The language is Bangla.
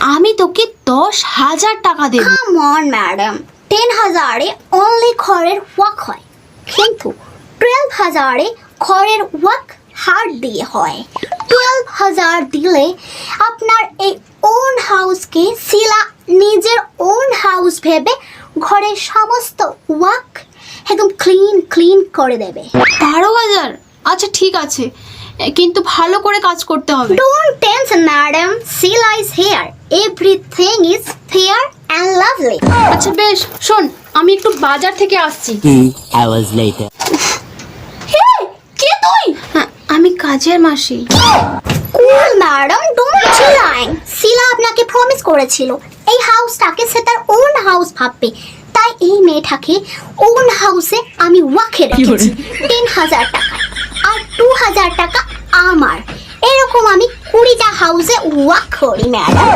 আমি তোকে দশ হাজার টাকা দেব। কাম অন ম্যাডাম টেন হাজারে অনলি খড়ের ওয়াক হয়। কিন্তু টুয়েলভ হাজারে খড়ের ওয়াক হার্ড দিয়ে হয়। টুয়েলভ হাজার দিলে আপনার এই ওন হাউসকে শিলা নিজের ওন হাউস ভেবে ঘরের সমস্ত ওয়াক একদম ক্লিন ক্লিন করে দেবে। বারো হাজার? আচ্ছা ঠিক আছে। কিন্তু ভালো করে কাজ করতে হবে। Don't tension, madam. Sheila is here. Everything is fair and lovely. আচ্ছা বেশ শোন আমি একটু বাজার থেকে আসছি। Two hours later. কে তুই? হ্যাঁ, আমি কাজের মাসি। Cool, madam. Don't চিল্লাইন শিলা আপনাকে প্রমিস করেছিল। এই হাউসটাকে সে তার ওন হাউস ভাববে। তাই এই মেয়েটাকে ওন হাউসে আমি ওয়াকে রেখেছি। তিন হাজার টাকা। আর টু হাজার টাকা আমার। এরকম আমি কুড়িটা হাউসে ওয়াক করি ম্যাডাম